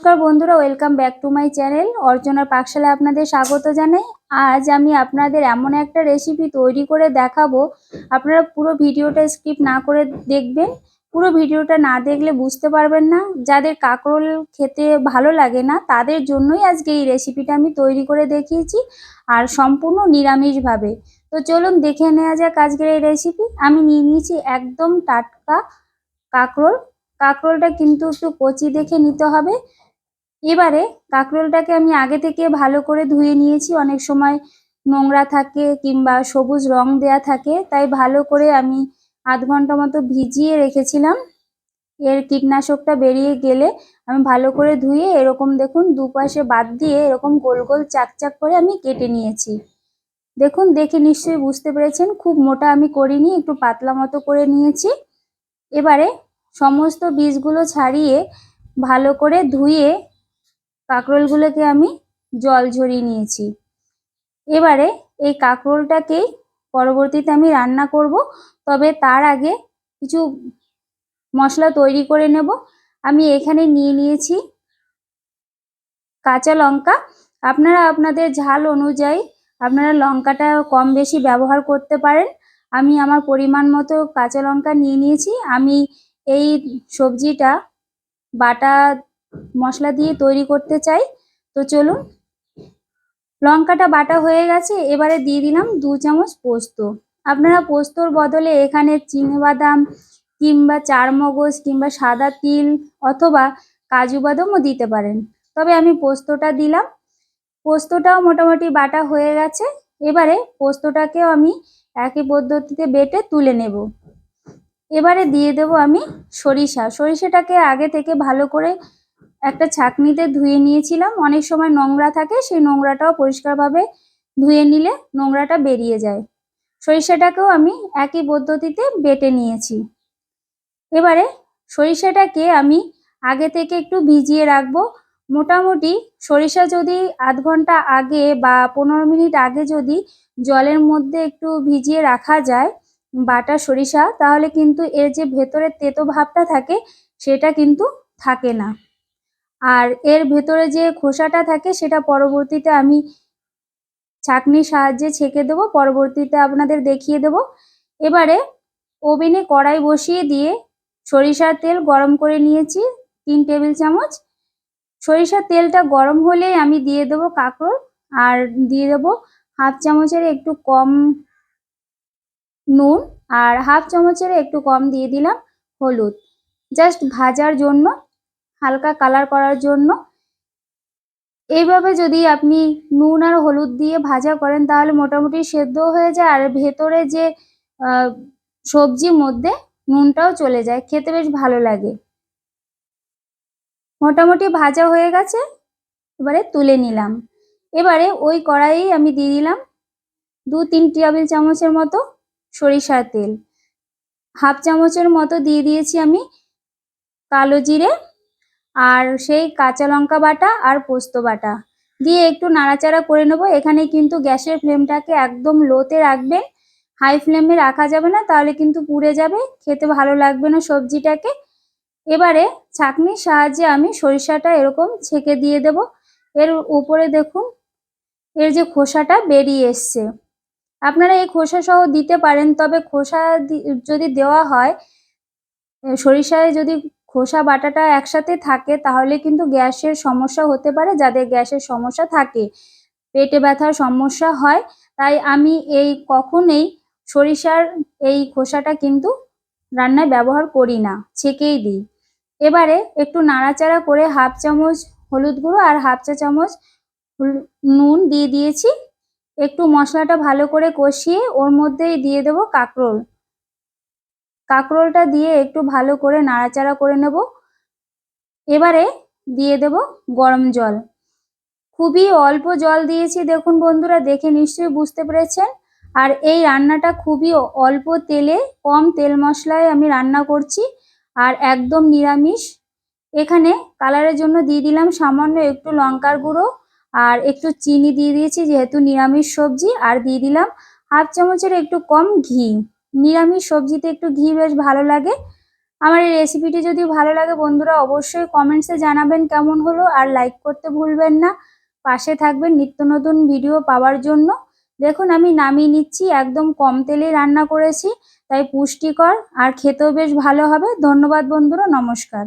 নমস্কার বন্ধুরা welcome back to my channel অর্চনার পাকশালায় আপনাদের স্বাগত জানাই। আজ আমি আপনাদের এমন একটা রেসিপি তৈরি করে দেখাবো। আপনারা পুরো ভিডিওটা স্কিপ না করে দেখবেন। পুরো ভিডিওটা না দেখলে বুঝতে পারবেন না। যাদের কাঁকরোল খেতে ভালো লাগে না, তাদের জন্যই আজকে এই রেসিপিটা আমি তৈরি করে দেখিয়েছি, আর সম্পূর্ণ নিরামিষভাবে। তো চলুন দেখে নেওয়া যাক আজকের এই রেসিপি আমি নিয়ে নিয়েছি একদম টাটকা কাঁকরোল। কাঁকরোলটা কিন্তু একটু কচি দেখে নিতে হবে। এবারে কাঁকরোলটাকে আমি আগে থেকে ভালো করে ধুয়ে নিয়েছি। অনেক সময় নোংরা থাকে কিংবা সবুজ রং দেয়া থাকে, তাই ভালো করে আমি আধ ঘণ্টা মতো ভিজিয়ে রেখেছিলাম। এর কীটনাশকটা বেরিয়ে গেলে আমি ভালো করে ধুয়ে এরকম দেখুন দুপাশে বাদ দিয়ে এরকম গোল গোল চাকচাক করে আমি কেটে নিয়েছি। দেখুন, দেখে নিশ্চয়ই বুঝতে পেরেছেন, খুব মোটা আমি করিনি, একটু পাতলা মতো করে নিয়েছি। এবারে সমস্ত বীজগুলো ছাড়িয়ে ভালো করে ধুয়ে কাঁকরোলগুলোকে আমি জল ঝরিয়ে নিয়েছি। এবারে এই কাঁকরোলটাকেই পরবর্তীতে আমি রান্না করব, তবে তার আগে কিছু মশলা তৈরি করে নেব। আমি এখানে নিয়ে নিয়েছি কাঁচা লঙ্কা। আপনারা আপনাদের ঝাল অনুযায়ী আপনারা লঙ্কাটা কম বেশি ব্যবহার করতে পারেন। আমি আমার পরিমাণ মতো কাঁচা লঙ্কা নিয়ে নিয়েছি। আমি এই সবজিটা বাটা মশলা দিয়ে তৈরি করতে চাই। তো চলুন, লঙ্কাটা বাটা হয়ে গেছে, এবারে দিয়ে দিলাম দু চামচ পোস্ত। আপনারা পোস্তর বদলে এখানে বাদাম কিংবা চারমগজ কিংবা সাদা তিল অথবা কাজু বাদামও দিতে পারেন। তবে আমি পোস্তটা দিলাম। পোস্তটাও মোটামুটি বাটা হয়ে গেছে। এবারে পোস্তটাকেও আমি একই পদ্ধতিতে বেটে তুলে নেব। এবারে দিয়ে দেব আমি সরিষা। সরিষাটাকে আগে থেকে ভালো করে একটা ছাঁকনিতে ধুয়ে নিয়েছিলাম। অনেক সময় নোংরা থাকে, সেই নোংরাটাও পরিষ্কারভাবে ধুয়ে নিলে নোংরাটা বেরিয়ে যায়। সরিষাটাকেও আমি একই পদ্ধতিতে বেটে নিয়েছি। এবারে সরিষাটাকে আমি আগে থেকে একটু ভিজিয়ে রাখব। মোটামুটি সরিষা যদি আধ ঘণ্টা আগে বা পনেরো মিনিট আগে যদি জলের মধ্যে একটু ভিজিয়ে রাখা যায় বাটা সরিষা, তাহলে কিন্তু এর যে ভেতরের তেতো ভাবটা থাকে, সেটা কিন্তু থাকে না। আর এর ভেতরে যে খোসাটা থাকে সেটা পরবর্তীতে আমি ছাঁকনির সাহায্যে ছেঁকে দেবো, পরবর্তীতে আপনাদের দেখিয়ে দেব। এবারে ওভেনে কড়াই বসিয়ে দিয়ে সরিষার তেল গরম করে নিয়েছি, তিন টেবিল চামচ। সরিষার তেলটা গরম হলেই আমি দিয়ে দেবো কাঁকরোল আর দিয়ে দেবো হাফ চামচের একটু কম নুন আর হাফ চামচের একটু কম দিয়ে দিলাম হলুদ। জাস্ট ভাজার জন্য হালকা কালার করার জন্য। এইভাবে যদি আপনি নুন আর হলুদ দিয়ে ভাজা করেন, তাহলে মোটামুটি সেদ্ধ হয়ে যায়। আর ভেতরে যে সবজির মধ্যে নুনটাও চলে যায়। খেতে বেশ ভালো লাগে। মোটামুটি ভাজা হয়ে গেছে। এবারে তুলে নিলাম। এবারে ওই কড়াই আমি দিয়ে দিলাম দু তিন টেবিল চামচের মতো সরিষার তেল। হাফ চামচের মতো দিয়ে দিয়েছি আমি কালো জিরে আর সেই কাঁচা লঙ্কা বাটা আর পোস্ত বাটা। দিয়ে একটু নাড়াচাড়া করে নেব। এখানে কিন্তু গ্যাসের ফ্লেমটাকে একদম লোতে রাখবেন হাই ফ্লেমে রাখা যাবে না, তাহলে কিন্তু পুড়ে যাবে। খেতে ভালো লাগবে না সবজিটাকে। এবারে ছাঁকনির সাহায্যে আমি সরিষাটা এরকম ছেঁকে দিয়ে দেব। এর উপরে দেখুন, এর যে খোসাটা বেরিয়ে এসছে। আপনারা এই খোসা সহ দিতে পারেন, তবে খোসা যদি দেওয়া হয় সরিষায় যদি খোসা বাটাটা একসাথে থাকে, তাহলে কিন্তু গ্যাসের সমস্যা হতে পারে, যাদের গ্যাসের সমস্যা থাকে। পেটে ব্যথার সমস্যা হয়, তাই আমি এই কখনোই সরিষার এই খোসাটা কিন্তু রান্নায় ব্যবহার করি না, ছেঁকেই দিই। এবারে একটু নাড়াচাড়া করে হাফ চামচ হলুদ গুঁড়ো আর হাফ চা চামচ নুন দিয়ে দিয়েছি। একটু মশলাটা ভালো করে কষিয়ে ওর মধ্যেই দিয়ে দেবো কাঁকরোল। কাঁকরোলটা দিয়ে একটু ভালো করে নাড়াচাড়া করে নেব। এবারে দিয়ে দেব গরম জল। খুবই অল্প জল দিয়েছি, দেখুন বন্ধুরা, দেখে নিশ্চয়ই বুঝতে পেরেছেন। আর এই রান্নাটা খুবই অল্প তেলে, কম তেল মশলায় আমি রান্না করছি আর একদম নিরামিষ। এখানে কালারের জন্য দিয়ে দিলাম সামান্য একটু লঙ্কার গুঁড়ো আর একটু চিনি দিয়ে দিয়েছি, যেহেতু নিরামিষ সবজি। আর দিয়ে দিলাম হাফ চামচের একটু কম ঘি। নিরামিষ সবজিতে একটু ঘি বেশ ভালো লাগে। আমার এই রেসিপিটি যদি ভালো লাগে বন্ধুরা, অবশ্যই কমেন্টসে জানাবেন কেমন হলো আর লাইক করতে ভুলবেন না। পাশে থাকবেন নিত্য নতুন ভিডিও পাওয়ার জন্য। দেখুন, আমি নামিয়ে নিচ্ছি, একদম কম তেলেই রান্না করেছি, তাই পুষ্টিকর আর খেতেও বেশ ভালো হবে। ধন্যবাদ বন্ধুরা, নমস্কার।